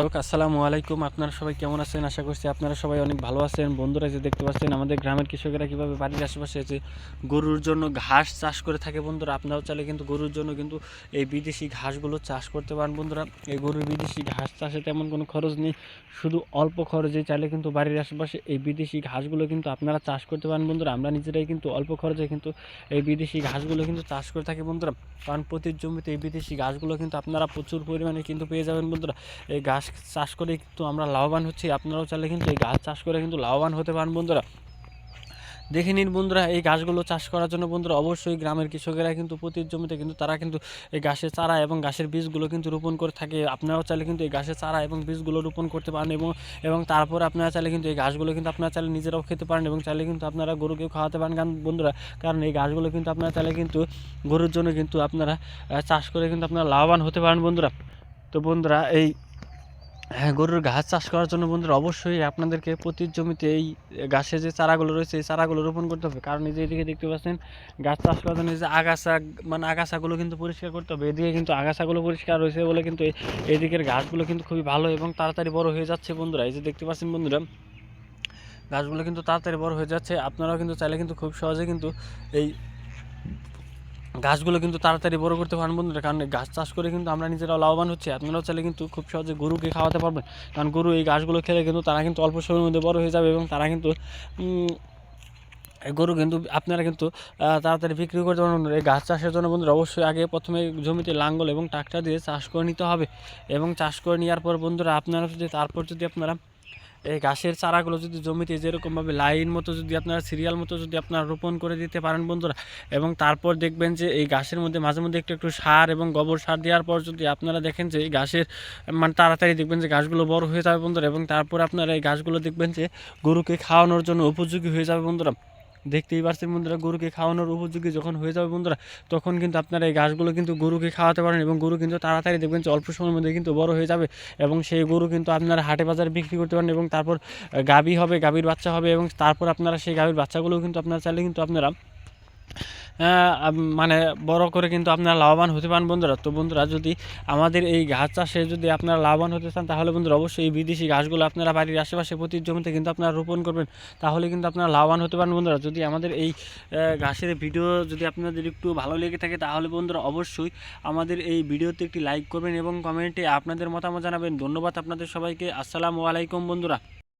দর্শক আসসালামু আলাইকুম। আপনারা সবাই কেমন আছেন? আশা করছি আপনারা সবাই অনেক ভালো আছেন। বন্ধুরা যে দেখতে পাচ্ছেন, আমাদের গ্রামের কৃষকেরা কীভাবে বাড়ির আশেপাশে যে গরুর জন্য ঘাস চাষ করে থাকে বন্ধুরা, আপনারাও চাইলে কিন্তু গরুর জন্য কিন্তু এই বিদেশি ঘাসগুলো চাষ করতে পারেন বন্ধুরা। এই গরুর বিদেশি ঘাস চাষে তেমন কোনো খরচ নেই, শুধু অল্প খরচে চাইলে কিন্তু বাড়ির আশেপাশে এই বিদেশি ঘাসগুলো কিন্তু আপনারা চাষ করতে পারেন বন্ধুরা। আমরা নিজেরাই কিন্তু অল্প খরচে কিন্তু এই বিদেশি ঘাসগুলো কিন্তু চাষ করে থাকি বন্ধুরা। কারণ প্রতি জমিতে এই বিদেশি ঘাসগুলো কিন্তু আপনারা প্রচুর পরিমাণে কিন্তু পেয়ে যাবেন বন্ধুরা। এই ঘাস চাষ করে কিন্তু আমরা লাভবান হচ্ছি। আপনারাও চাইলে কিন্তু এই গাছ চাষ করে কিন্তু লাভবান হতে পারেন বন্ধুরা। দেখে নিন বন্ধুরা, এই গাছগুলো চাষ করার জন্য বন্ধুরা অবশ্যই গ্রামের কৃষকেরা কিন্তু প্রতি জমিতে কিন্তু তারা কিন্তু এই গাছের চারা এবং গাছের বীজগুলো কিন্তু রোপণ করে থাকে। আপনারাও চাইলে কিন্তু এই গাছের চারা এবং বীজগুলো রোপণ করতে পারেন এবং এবং তারপরে আপনারা চাইলে কিন্তু এই গাছগুলো কিন্তু আপনারা চাইলে নিজেরাও খেতে পারেন এবং চাইলে কিন্তু আপনারা গরুকেও খাওয়াতে পারেন কারণ বন্ধুরা, কারণ এই গাছগুলো কিন্তু আপনারা চাইলে কিন্তু গরুর জন্য কিন্তু আপনারা চাষ করে কিন্তু আপনারা লাভবান হতে পারেন বন্ধুরা। তো বন্ধুরা, এই হ্যাঁ গরুর ঘাস চাষ করার জন্য বন্ধুরা অবশ্যই আপনাদেরকে প্রতি জমিতে এই ঘাসের যে চারাগুলো রয়েছে, এই চারাগুলো রোপণ করতে হবে। কারণ এই যে এদিকে দেখতে পাচ্ছেন গাছ চাষ করার জন্য যে আগাছা মানে আগাছাগুলো কিন্তু পরিষ্কার করতে হবে। এদিকে কিন্তু আগাছাগুলো পরিষ্কার রয়েছে বলে কিন্তু এদিকের ঘাসগুলো কিন্তু খুবই ভালো এবং তাড়াতাড়ি বড় হয়ে যাচ্ছে বন্ধুরা। এই যে দেখতে পাচ্ছেন বন্ধুরা গাছগুলো কিন্তু তাড়াতাড়ি বড় হয়ে যাচ্ছে। আপনারাও কিন্তু চাইলে কিন্তু খুব সহজে কিন্তু এই গাছগুলো কিন্তু তাড়াতাড়ি বড় করতে পারেন বন্ধুরা, কারণ গাছ চাষ করে কিন্তু আমরা নিজেরাও লাভবান হচ্ছি। আপনারাও চাইলে কিন্তু খুব সহজে গরুকে খাওয়াতে পারবেন। কারণ গরু এই গাছগুলো খেলে কিন্তু তারা কিন্তু অল্প সময়ের মধ্যে বড় হয়ে যাবে এবং তারা কিন্তু এই গরু কিন্তু আপনারা কিন্তু তাড়াতাড়ি বিক্রি করতে পারবেন। এই গাছ চাষের জন্য বন্ধুরা অবশ্যই আগে প্রথমে জমিতে লাঙ্গল এবং ট্রাক্টর দিয়ে চাষ করে নিতে হবে। এবং চাষ করে নেওয়ার পর বন্ধুরা, আপনারা যদি, তারপর যদি আপনারা এই ঘাসের চারাগুলো যদি জমিতে যেরকমভাবে লাইন মতো যদি আপনারা, সিরিয়াল মতো যদি আপনারা রোপণ করে দিতে পারেন বন্ধুরা, এবং তারপর দেখবেন যে এই ঘাসের মধ্যে মাঝে মধ্যে একটু একটু সার এবং গোবর সার দেওয়ার পর যদি আপনারা দেখেন যে এই ঘাসের মানে তাড়াতাড়ি দেখবেন যে গাছগুলো বড় হয়ে যাবে বন্ধুরা, এবং তারপর আপনারা এই গাছগুলো দেখবেন যে গরুকে খাওয়ানোর জন্য উপযোগী হয়ে যাবে বন্ধুরা। দেখতেই পাচ্ছেন বন্ধুরা, গরুকে খাওয়ানোর উপযোগী যখন হয়ে যাবে বন্ধুরা, তখন কিন্তু আপনারা এই গাছগুলো কিন্তু গরুকে খাওয়াতে পারেন এবং গরু কিন্তু তাড়াতাড়ি দেখবেন যে অল্প সময়ের মধ্যে কিন্তু বড় হয়ে যাবে এবং সেই গরু কিন্তু আপনারা হাটে বাজারে বিক্রি করতে পারেন এবং তারপর গাভী হবে, গাভীর বাচ্চা হবে এবং তারপর আপনারা সেই গাভীর বাচ্চাগুলোও কিন্তু আপনারা চাইলে কিন্তু আপনারা মানে বড় করে কিন্তু আপনারা লাভবান হতে পারেন বন্ধুরা। তো বন্ধুরা, যদি আমাদের এই ঘাস চাষে যদি আপনারা লাভবান হতে চান, তাহলে বন্ধুরা অবশ্যই এই বিদেশি ঘাসগুলো আপনারা বাড়ির আশেপাশে প্রতি জমিতে কিন্তু আপনারা রোপণ করবেন। তাহলে কিন্তু আপনারা লাভবান হতে পারেন বন্ধুরা। যদি আমাদের এই ঘাসের ভিডিও যদি আপনাদের একটু ভালো লেগে থাকে, তাহলে বন্ধুরা অবশ্যই আমাদের এই ভিডিওতে একটি লাইক করবেন এবং কমেন্টে আপনাদের মতামত জানাবেন। ধন্যবাদ আপনাদের সবাইকে। আসসালামু আলাইকুম বন্ধুরা।